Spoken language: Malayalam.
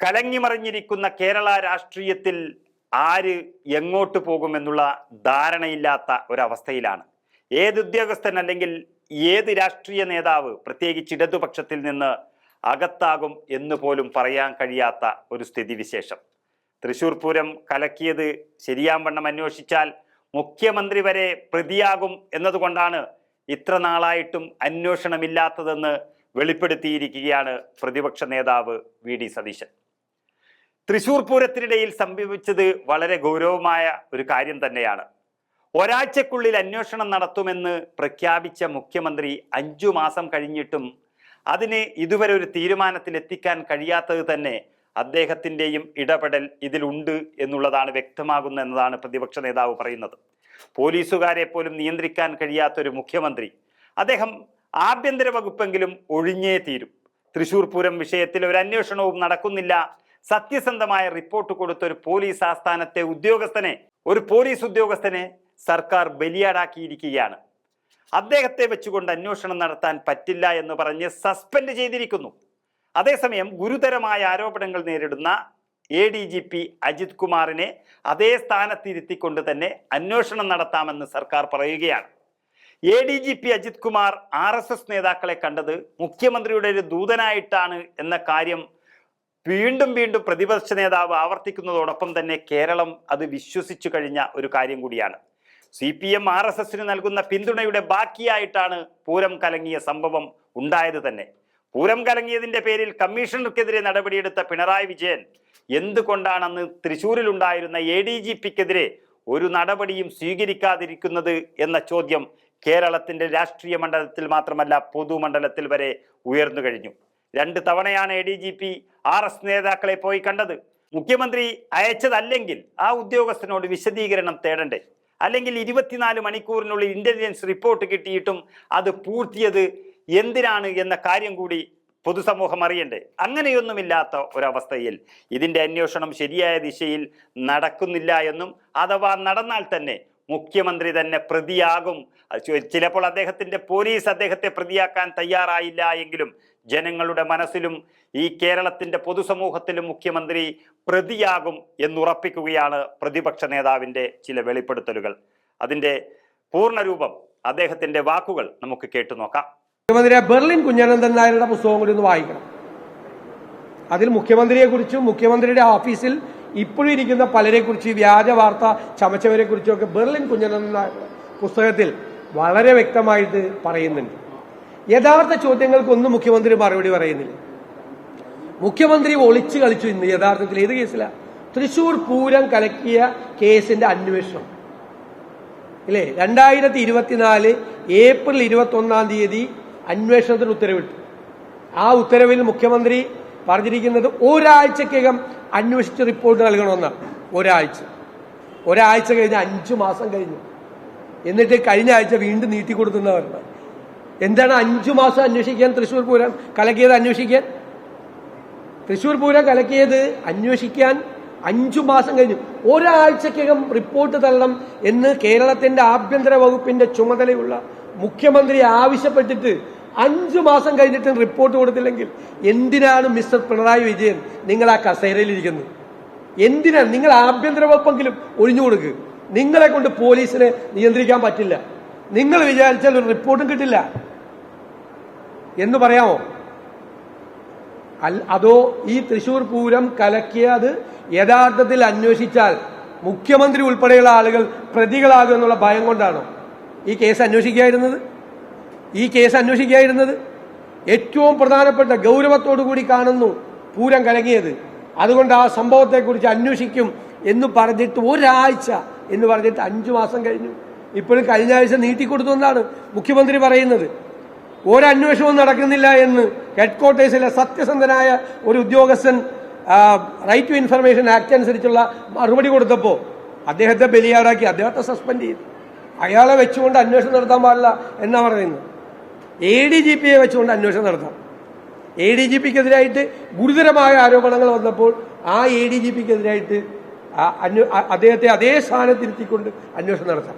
കലങ്ങിമറിഞ്ഞിരിക്കുന്ന കേരള രാഷ്ട്രീയത്തിൽ ആര് എങ്ങോട്ട് പോകുമെന്നുള്ള ധാരണയില്ലാത്ത ഒരവസ്ഥയിലാണ്. ഏത് ഉദ്യോഗസ്ഥൻ അല്ലെങ്കിൽ ഏത് രാഷ്ട്രീയ നേതാവ് പ്രത്യേകിച്ച് ഇടതുപക്ഷത്തിൽ നിന്ന് അകത്താകും എന്ന് പോലും പറയാൻ കഴിയാത്ത ഒരു സ്ഥിതിവിശേഷം. തൃശൂർ പൂരം കലക്കിയത് ശരിയാവണ്ണം അന്വേഷിച്ചാൽ മുഖ്യമന്ത്രി വരെ പ്രതിയാകും എന്നതുകൊണ്ടാണ് ഇത്ര നാളായിട്ടും അന്വേഷണമില്ലാത്തതെന്ന് വെളിപ്പെടുത്തിയിരിക്കുകയാണ് പ്രതിപക്ഷ നേതാവ് വി. ഡി. സതീശൻ. തൃശൂർ പൂരത്തിനിടയിൽ സംഭവിച്ചത് വളരെ ഗൗരവമായ ഒരു കാര്യം തന്നെയാണ്. ഒരാഴ്ചക്കുള്ളിൽ അന്വേഷണം നടത്തുമെന്ന് പ്രഖ്യാപിച്ച മുഖ്യമന്ത്രി അഞ്ചു മാസം കഴിഞ്ഞിട്ടും അതിന് ഇതുവരെ ഒരു തീരുമാനത്തിലെത്തിക്കാൻ കഴിയാത്തത് തന്നെ അദ്ദേഹത്തിന്റെയും ഇടപെടൽ ഇതിലുണ്ട് എന്നുള്ളതാണ് വ്യക്തമാകുന്ന എന്നതാണ് പ്രതിപക്ഷ നേതാവ് പറയുന്നത്. പോലീസുകാരെ പോലും നിയന്ത്രിക്കാൻ കഴിയാത്ത ഒരു മുഖ്യമന്ത്രി. അദ്ദേഹം ആഭ്യന്തര വകുപ്പെങ്കിലും ഒഴിഞ്ഞേ തീരും. തൃശൂർ പൂരം വിഷയത്തിൽ ഒരു അന്വേഷണവും നടക്കുന്നില്ല. സത്യസന്ധമായ റിപ്പോർട്ട് കൊടുത്ത ഒരു പോലീസ് ആസ്ഥാനത്തെ ഉദ്യോഗസ്ഥനെ ഒരു പോലീസ് ഉദ്യോഗസ്ഥനെ സർക്കാർ ബലിയാടാക്കിയിരിക്കുകയാണ്. അദ്ദേഹത്തെ വെച്ചുകൊണ്ട് അന്വേഷണം നടത്താൻ പറ്റില്ല എന്ന് പറഞ്ഞ് സസ്പെൻഡ് ചെയ്തിരിക്കുന്നു. അതേസമയം ഗുരുതരമായ ആരോപണങ്ങൾ നേരിടുന്ന A D G P Ajith കുമാറിനെ അതേ സ്ഥാനത്തിരുത്തിക്കൊണ്ട് തന്നെ അന്വേഷണം നടത്താമെന്ന് സർക്കാർ പറയുകയാണ്. A D G P Ajith Kumar R S S നേതാക്കളെ കണ്ടത് മുഖ്യമന്ത്രിയുടെ ഒരു ദൂതനായിട്ടാണ് എന്ന കാര്യം വീണ്ടും വീണ്ടും പ്രതിപക്ഷ നേതാവ് ആവർത്തിക്കുന്നതോടൊപ്പം തന്നെ കേരളം അത് വിശ്വസിച്ചു കഴിഞ്ഞ ഒരു കാര്യം കൂടിയാണ്. C P M R S എസിന് നൽകുന്ന പിന്തുണയുടെ ബാക്കിയായിട്ടാണ് പൂരം കലങ്ങിയ സംഭവം ഉണ്ടായത് തന്നെ. പൂരം കലങ്ങിയതിന്റെ പേരിൽ കമ്മീഷണർക്കെതിരെ നടപടിയെടുത്ത പിണറായി വിജയൻ എന്തുകൊണ്ടാണെന്ന് തൃശൂരിലുണ്ടായിരുന്ന എ ഡി ജി പിക്കെതിരെ ഒരു നടപടിയും സ്വീകരിക്കാതിരിക്കുന്നത് എന്ന ചോദ്യം കേരളത്തിന്റെ രാഷ്ട്രീയ മണ്ഡലത്തിൽ മാത്രമല്ല പൊതുമണ്ഡലത്തിൽ വരെ ഉയർന്നു കഴിഞ്ഞു. രണ്ട് തവണയാണ് A D G P R S നേതാക്കളെ പോയി കണ്ടത്. മുഖ്യമന്ത്രി അയച്ചതല്ലെങ്കിൽ ആ ഉദ്യോഗസ്ഥനോട് വിശദീകരണം തേടണ്ടേ? അല്ലെങ്കിൽ ഇരുപത്തിനാല് മണിക്കൂറിനുള്ളിൽ ഇന്റലിജൻസ് റിപ്പോർട്ട് കിട്ടിയിട്ടും അത് പൂർത്തിയത് എന്തിനാണ് എന്ന കാര്യം കൂടി പൊതുസമൂഹം അറിയണ്ടേ? അങ്ങനെയൊന്നുമില്ലാത്ത ഒരവസ്ഥയിൽ ഇതിന്റെ അന്വേഷണം ശരിയായ ദിശയിൽ നടക്കുന്നില്ല എന്നും അഥവാ നടന്നാൽ തന്നെ മുഖ്യമന്ത്രി തന്നെ പ്രതിയാകും. ചിലപ്പോൾ അദ്ദേഹത്തിന്റെ പോലീസ് അദ്ദേഹത്തെ പ്രതിയാക്കാൻ തയ്യാറായില്ല എങ്കിലും ജനങ്ങളുടെ മനസ്സിലും ഈ കേരളത്തിന്റെ പൊതുസമൂഹത്തിലും മുഖ്യമന്ത്രി പ്രതിയാകും എന്നുറപ്പിക്കുകയാണ് പ്രതിപക്ഷ നേതാവിന്റെ ചില വെളിപ്പെടുത്തലുകൾ. അതിന്റെ പൂർണരൂപം അദ്ദേഹത്തിന്റെ വാക്കുകൾ നമുക്ക് കേട്ടു നോക്കാം. മുഖ്യമന്ത്രിയെ ബെർലിൻ കുഞ്ഞനന്ദൻ നായരുടെ പുസ്തകം കൂടി ഒന്ന് വായിക്കണം. അതിൽ മുഖ്യമന്ത്രിയെക്കുറിച്ചും മുഖ്യമന്ത്രിയുടെ ഓഫീസിൽ ഇപ്പോഴും ഇരിക്കുന്ന പലരെ കുറിച്ച് വ്യാജ വാർത്ത ചമച്ചവരെ കുറിച്ചും ഒക്കെ ബെർലിൻ കുഞ്ഞനന്ദൻ നായരുടെ പുസ്തകത്തിൽ വളരെ വ്യക്തമായിട്ട് പറയുന്നുണ്ട്. യഥാർത്ഥ ചോദ്യങ്ങൾക്കൊന്നും മുഖ്യമന്ത്രി മറുപടി പറയുന്നില്ല. മുഖ്യമന്ത്രി ഒളിച്ചു കളിച്ചു ഇന്ന് യഥാർത്ഥത്തിൽ. ഏത് കേസിലാ? തൃശൂർ പൂരം കലക്കിയ കേസിന്റെ അന്വേഷണം. ഇല്ലേ? രണ്ടായിരത്തി ഇരുപത്തിനാല് ഏപ്രിൽ ഇരുപത്തി ഒന്നാം തീയതി അന്വേഷണത്തിന് ഉത്തരവിട്ടു. ആ ഉത്തരവിൽ മുഖ്യമന്ത്രി പറഞ്ഞിരിക്കുന്നത് ഒരാഴ്ചക്കകം അന്വേഷിച്ച് റിപ്പോർട്ട് നൽകണമെന്നാണ്. ഒരാഴ്ച. ഒരാഴ്ച കഴിഞ്ഞ് അഞ്ചു മാസം കഴിഞ്ഞു. എന്നിട്ട് കഴിഞ്ഞ ആഴ്ച വീണ്ടും നീട്ടിക്കൊടുക്കുന്ന പറഞ്ഞത് എന്താണ് അഞ്ചു മാസം അന്വേഷിക്കാൻ തൃശൂർ പൂരം? കലക്കിയത് അന്വേഷിക്കാൻ? തൃശൂർ പൂരം കലക്കിയത് അന്വേഷിക്കാൻ അഞ്ചു മാസം കഴിഞ്ഞു. ഒരാഴ്ചക്കകം റിപ്പോർട്ട് തരണം എന്ന് കേരളത്തിന്റെ ആഭ്യന്തര വകുപ്പിന്റെ ചുമതലയുള്ള മുഖ്യമന്ത്രി ആവശ്യപ്പെട്ടിട്ട് അഞ്ചു മാസം കഴിഞ്ഞിട്ടും റിപ്പോർട്ട് കൊടുത്തില്ലെങ്കിൽ എന്തിനാണ് മിസ്റ്റർ പിണറായി വിജയൻ നിങ്ങൾ ആ കസേരയിലിരിക്കുന്നത്? എന്തിനാണ് നിങ്ങൾ ആഭ്യന്തര വകുപ്പെങ്കിലും ഒഴിഞ്ഞു കൊടുക്കുക നിങ്ങളെ കൊണ്ട് പോലീസിനെ നിയന്ത്രിക്കാൻ പറ്റില്ല. നിങ്ങൾ വിചാരിച്ചാൽ ഒരു റിപ്പോർട്ടും കിട്ടില്ല. എന്ന് പറയാമോ? അതോ ഈ തൃശൂർ പൂരം കലക്കിയത് യഥാർത്ഥത്തിൽ അന്വേഷിച്ചാൽ മുഖ്യമന്ത്രി ഉൾപ്പെടെയുള്ള ആളുകൾ പ്രതികളാകും എന്നുള്ള ഭയം കൊണ്ടാണോ ഈ കേസ് അന്വേഷിക്കായിരുന്നത്? ഈ കേസ് അന്വേഷിക്കായിരുന്നത്? ഏറ്റവും പ്രധാനപ്പെട്ട ഗൗരവത്തോടു കൂടി കാണുന്നു പൂരം കലങ്ങിയത്. അതുകൊണ്ട് ആ സംഭവത്തെക്കുറിച്ച് അന്വേഷിക്കും എന്ന് പറഞ്ഞിട്ട് ഒരാഴ്ച എന്ന് പറഞ്ഞിട്ട് അഞ്ചു മാസം കഴിഞ്ഞു. ഇപ്പോഴും കഴിഞ്ഞ ആഴ്ച നീട്ടിക്കൊടുത്തു എന്നാണ് മുഖ്യമന്ത്രി പറയുന്നത്. ഒരന്വേഷണവും നടക്കുന്നില്ല എന്ന് ഹെഡ്ക്വാർട്ടേഴ്സിലെ സത്യസന്ധനായ ഒരു ഉദ്യോഗസ്ഥൻ റൈറ്റ് ടു ഇൻഫർമേഷൻ ആക്ട് അനുസരിച്ചുള്ള മറുപടി കൊടുത്തപ്പോൾ അദ്ദേഹത്തെ ബലിയാടാക്കി അദ്ദേഹത്തെ സസ്പെൻഡ് ചെയ്തു. അയാളെ വെച്ചുകൊണ്ട് അന്വേഷണം നടത്താൻ പാടില്ല എന്നാ പറയുന്നത്. എ ഡി ജി പിയെ വെച്ചുകൊണ്ട് അന്വേഷണം നടത്താം. എ ഡി ജി പിക്കെതിരായിട്ട് ഗുരുതരമായ ആരോപണങ്ങൾ വന്നപ്പോൾ ആ എ ഡി ജി പിക്കെതിരായിട്ട് അദ്ദേഹത്തെ അതേ സ്ഥാനത്തിരുത്തിക്കൊണ്ട് അന്വേഷണം നടത്താം.